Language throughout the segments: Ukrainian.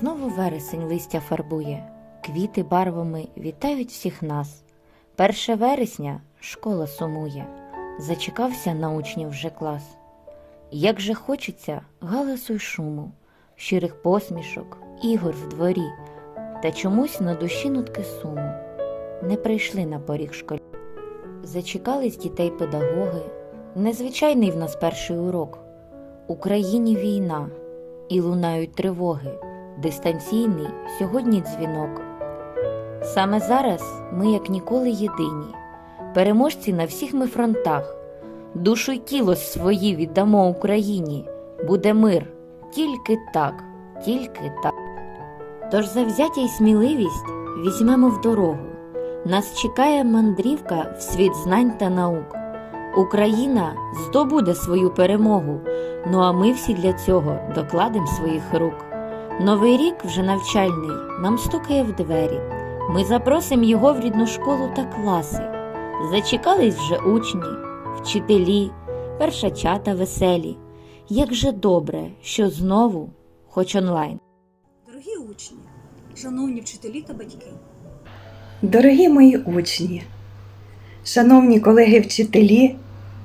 Знову вересень листя фарбує, квіти барвами вітають всіх нас. Перше вересня школа сумує, зачекався на учнів вже клас. Як же хочеться галасу й шуму, щирих посмішок, ігор в дворі, та чомусь на душі нутки суму не прийшли на поріг школі. Зачекались дітей педагоги, незвичайний в нас перший урок. Україні війна, і лунають тривоги, дистанційний сьогодні дзвінок. Саме зараз ми, як ніколи, єдині, переможці на всіх ми фронтах, душу й тіло свої віддамо Україні, буде мир, тільки так, тільки так. Тож завзяття й сміливість візьмемо в дорогу. Нас чекає мандрівка в світ знань та наук. Україна здобуде свою перемогу. Ну а ми всі для цього докладемо своїх рук. Новий рік вже навчальний нам стукає в двері. Ми запросимо його в рідну школу та класи. Зачекались вже учні, вчителі, першачата веселі. Як же добре, що знову, хоч онлайн. Дорогі учні, шановні вчителі та батьки, Дорогі мої учні, шановні колеги-вчителі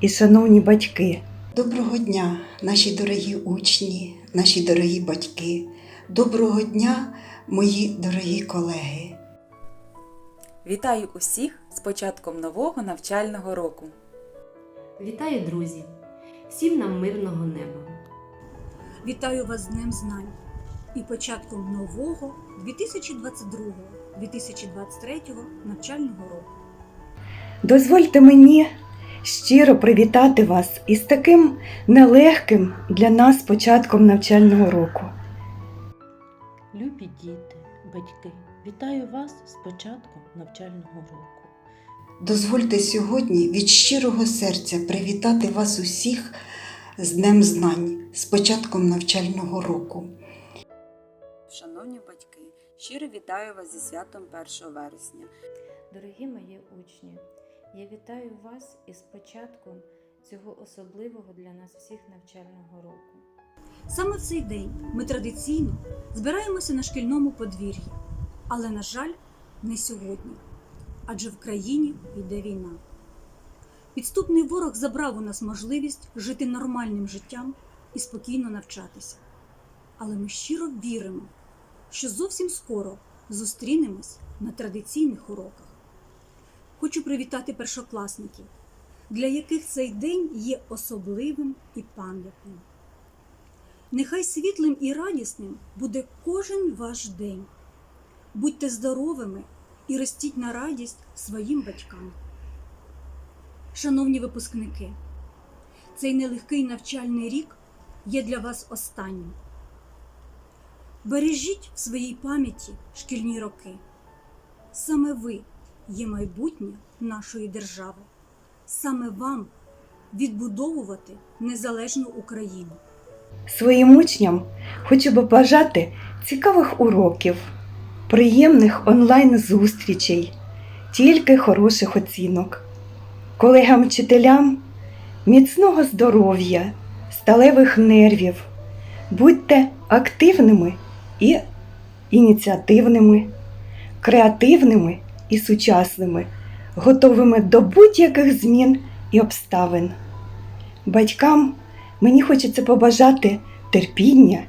і шановні батьки, Доброго дня, наші дорогі учні, наші дорогі батьки. Доброго дня, мої дорогі колеги. Вітаю усіх з початком нового навчального року. Вітаю, друзі! Всім нам мирного неба! вітаю вас з Днем Знань і початком нового 2022-2023 навчального року. дозвольте мені щиро привітати вас із таким нелегким для нас початком навчального року. Любі діти, батьки, вітаю вас з початком навчального року. Дозвольте сьогодні від щирого серця привітати вас усіх з Днем Знань, з початком навчального року. Шановні батьки, щиро вітаю вас зі святом 1 вересня. Дорогі мої учні, я вітаю вас із початком цього особливого для нас всіх навчального року. Саме в цей день ми традиційно збираємося на шкільному подвір'ї, але, на жаль, не сьогодні, адже в країні йде війна. Підступний ворог забрав у нас можливість жити нормальним життям і спокійно навчатися. Але ми щиро віримо, що зовсім скоро зустрінемось на традиційних уроках. Хочу привітати першокласників, для яких цей день є особливим і пам'ятним. Нехай світлим і радісним буде кожен ваш день. Будьте здоровими і ростіть на радість своїм батькам. Шановні випускники, цей нелегкий навчальний рік є для вас останнім. Бережіть в своїй пам'яті шкільні роки. Саме ви є майбутнє нашої держави. Саме вам відбудовувати незалежну Україну. Своїм учням хочу побажати цікавих уроків, приємних онлайн-зустрічей, тільки хороших оцінок. Колегам-вчителям міцного здоров'я, сталевих нервів. Будьте активними і ініціативними, креативними і сучасними, готовими до будь-яких змін і обставин. Батькам мені хочеться побажати терпіння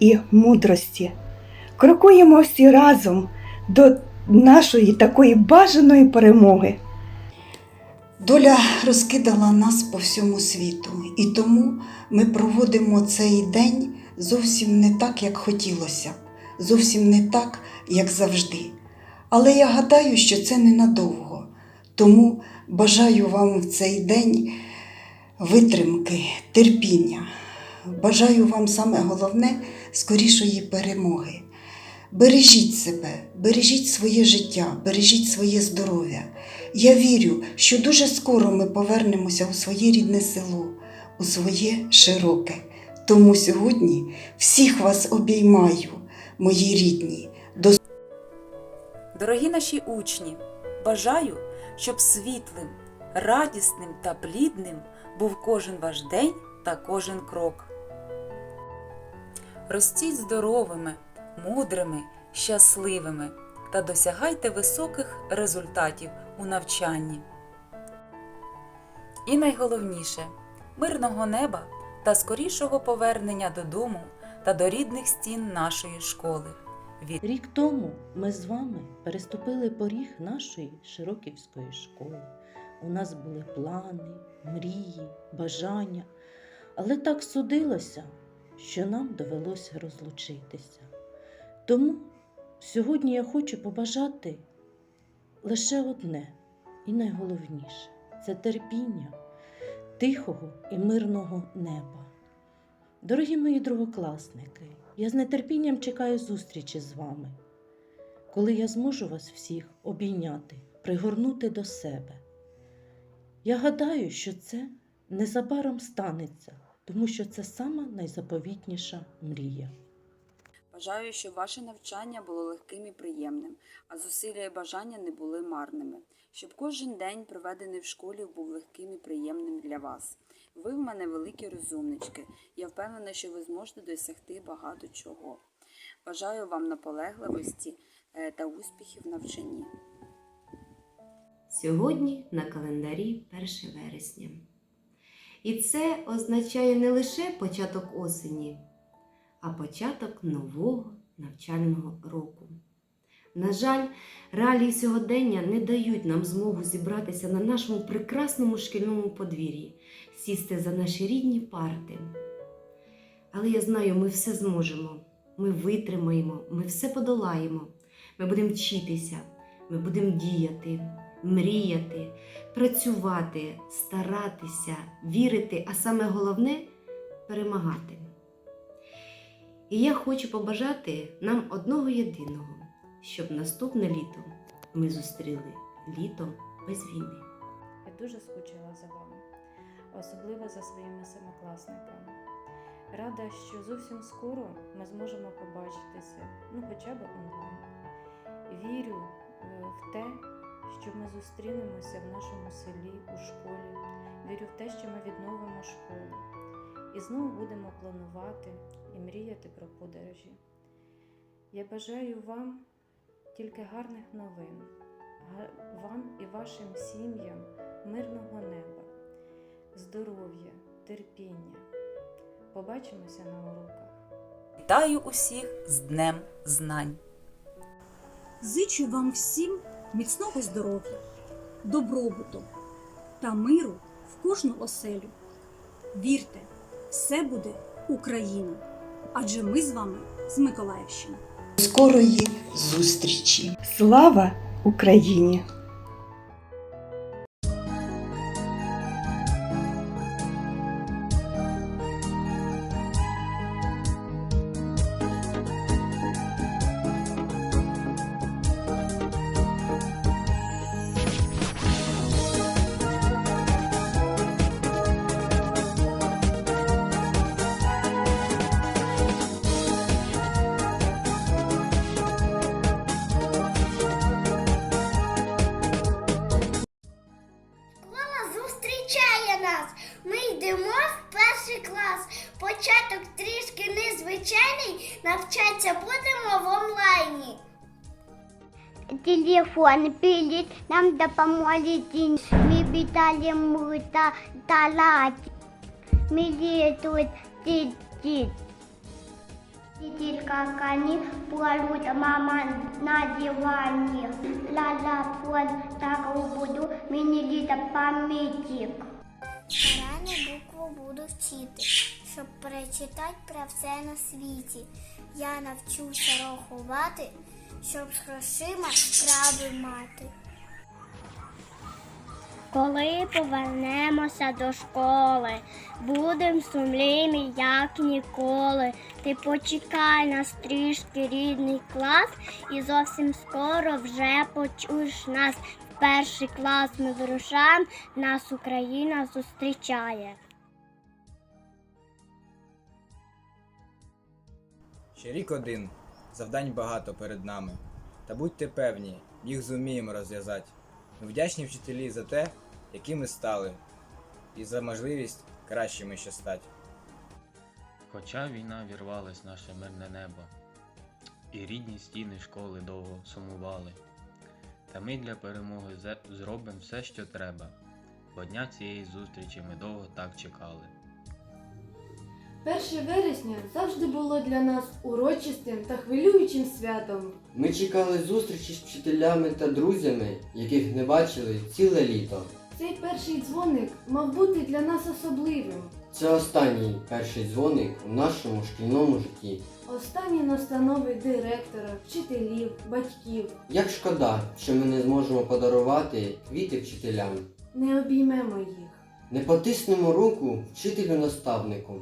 і мудрості. Крокуємо всі разом до нашої такої бажаної перемоги. Доля розкидала нас по всьому світу, і тому ми проводимо цей день зовсім не так, як хотілося б, зовсім не так, як завжди. Але я гадаю, що це ненадовго. Тому бажаю вам в цей день витримки, терпіння. Бажаю вам саме головне скорішої перемоги. Бережіть себе, бережіть своє життя, бережіть своє здоров'я. Я вірю, що дуже скоро ми повернемося у своє рідне село, у своє широке. Тому сьогодні всіх вас обіймаю, мої рідні. До Дорогі наші учні, бажаю, щоб світлим, радісним та плідним був кожен ваш день та кожен крок. Ростіть здоровими, мудрими, щасливими та досягайте високих результатів у навчанні. І найголовніше мирного неба та скорішого повернення додому та до рідних стін нашої школи. Від Рік тому ми з вами переступили поріг нашої Широківської школи. У нас були плани, мрії, бажання, але так судилося, що нам довелося розлучитися. Тому сьогодні я хочу побажати лише одне і найголовніше це терпіння, тихого і мирного неба. Дорогі мої другокласники, я з нетерпінням чекаю зустрічі з вами, коли я зможу вас всіх обійняти, пригорнути до себе. Я гадаю, що це незабаром станеться, тому що це сама найзаповітніша мрія. Бажаю, щоб ваше навчання було легким і приємним, а зусилля і бажання не були марними, щоб кожен день, проведений в школі, був легким і приємним для вас. Ви в мене великі розумнички. Я впевнена, що ви зможете досягти багато чого. Бажаю вам наполегливості е, та успіхів в навчанні. Сьогодні на календарі 1 вересня. І це означає не лише початок осені, а початок нового навчального року. На жаль, реалії сьогодення не дають нам змогу зібратися на нашому прекрасному шкільному подвір'ї, сісти за наші рідні парти. Але я знаю, ми все зможемо, ми витримаємо, ми все подолаємо. Ми будемо вчитися, ми будемо діяти, мріяти, працювати, старатися, вірити, а саме головне перемагати. І я хочу побажати нам одного єдиного, щоб наступне літо ми зустріли літо без війни. Я дуже скучила за вами, особливо за своїми семикласниками. Рада, що зовсім скоро ми зможемо побачитися, ну хоча б онлайн. Вірю е, в те, що ми зустрінемося в нашому селі, у школі. Вірю в те, що ми відновимо школу. І знову будемо планувати і мріяти про подорожі. Я бажаю вам тільки гарних новин, вам і вашим сім'ям мирного неба, здоров'я, терпіння. Побачимося на уроках. Вітаю усіх з Днем Знань! Зичу вам всім міцного здоров'я, добробуту та миру в кожну оселю. Вірте, все буде Україна, адже ми з вами з Миколаївщини. Скорої зустрічі! Слава Україні! Телефон пилит, нам допомогли Ми вітали ми та талаті. Ми тут тіть. Тільки коні плавают, мама на дивані. Ла-ла, фон, так буду, мені пам'ятник. Рано букву буду вчити, щоб перечитати про все на світі. Я навчуся рахувати, щоб з грошима справи мати. Коли повернемося до школи, будем сумліві, як ніколи. Ти почекай нас трішки рідний клас, і зовсім скоро вже почуєш нас. В перший клас ми вирушаємо, нас Україна зустрічає. Ще рік один, завдань багато перед нами. Та будьте певні, їх зуміємо розв'язати. Ми вдячні вчителі за те, які ми стали, і за можливість кращими ще стати. Хоча війна вірвалась наше мирне небо, і рідні стіни школи довго сумували. Та ми для перемоги зробимо все, що треба, бо дня цієї зустрічі ми довго так чекали. 1 вересня завжди було для нас урочистим та хвилюючим святом. Ми чекали зустрічі з вчителями та друзями, яких не бачили ціле літо. Цей перший дзвоник мав бути для нас особливим. Це останній перший дзвоник у нашому шкільному житті. Останні настанови директора, вчителів, батьків. Як шкода, що ми не зможемо подарувати квіти вчителям. Не обіймемо їх, Не потиснемо руку вчителю-наставнику.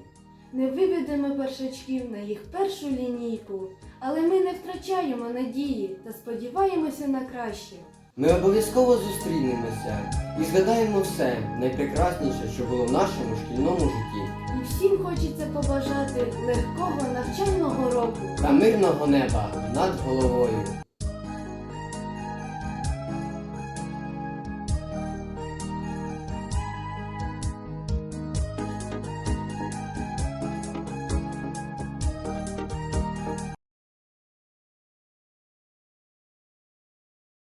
Не виведемо першачків на їх першу лінійку, але ми не втрачаємо надії та сподіваємося на краще. Ми обов'язково зустрінемося і згадаємо все найпрекрасніше, що було в нашому шкільному житті. І всім хочеться побажати легкого навчального року. Та мирного неба над головою.